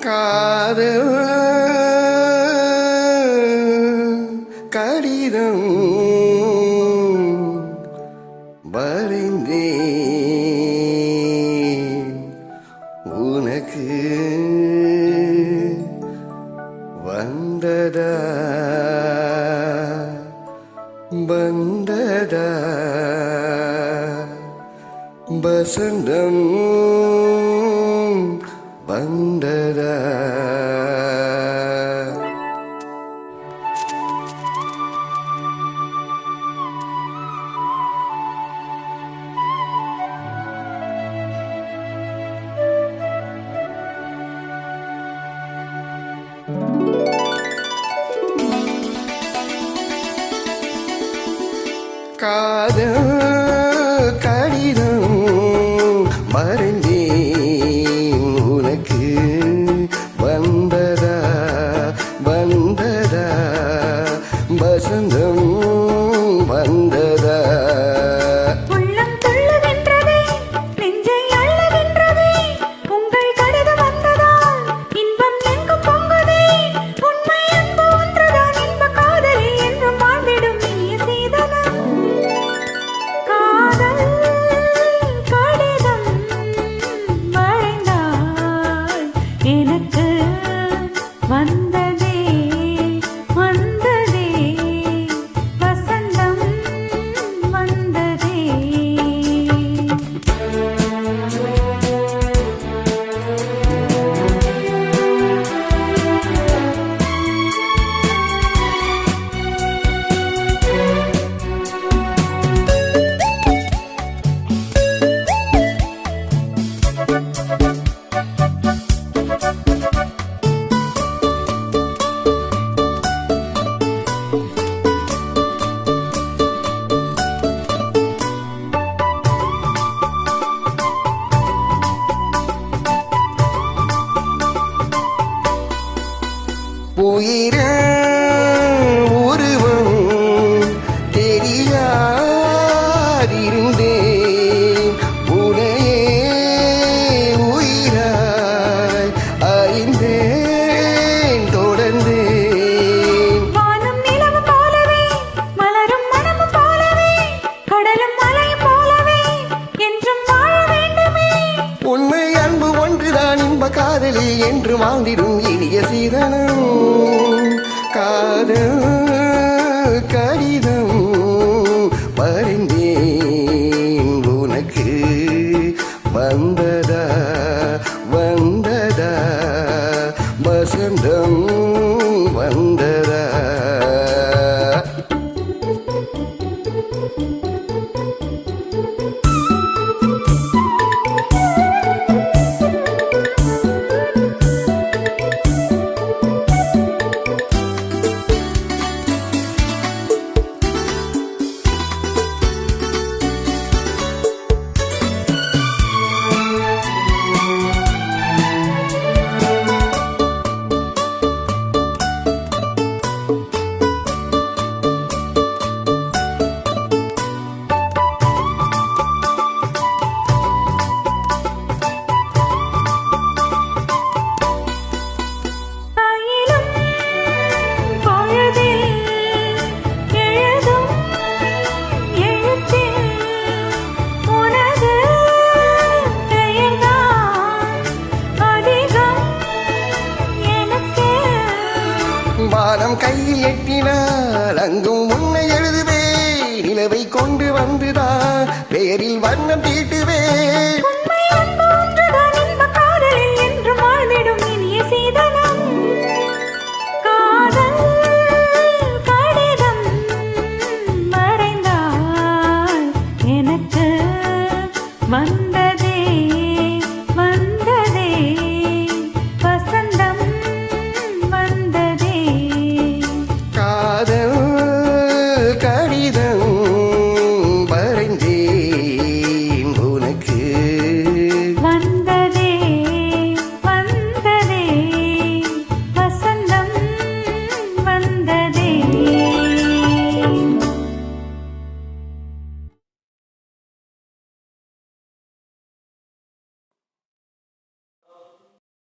காதல் கடிதம் வரைந்தேன். உனக்கு வந்ததா? வந்ததா? வசந்தம் வந்தத? காதல் உயிர உருவம் தெரியாதிருந்தேன். உனையே உயிராய் அறிந்தேன் தொடர்ந்தேன். வானம் நிலவு போலவே மலரும் மனமும் போலவே கடலும் மலையும் போலவே என்றும் வாழ வேண்டுமே. உண்மை அன்பு ஒன்றுதான் இன்ப காதலி என்று வாழ்ந்திடும் இனிய சீதனம் வந்ததா வானம் கையில் எட்டினால் அங்கும் உன்னை எழுதுவே நிலவை கொண்டு வந்துதான் பெயரில் வண்ணம் தீட்டுவேன்.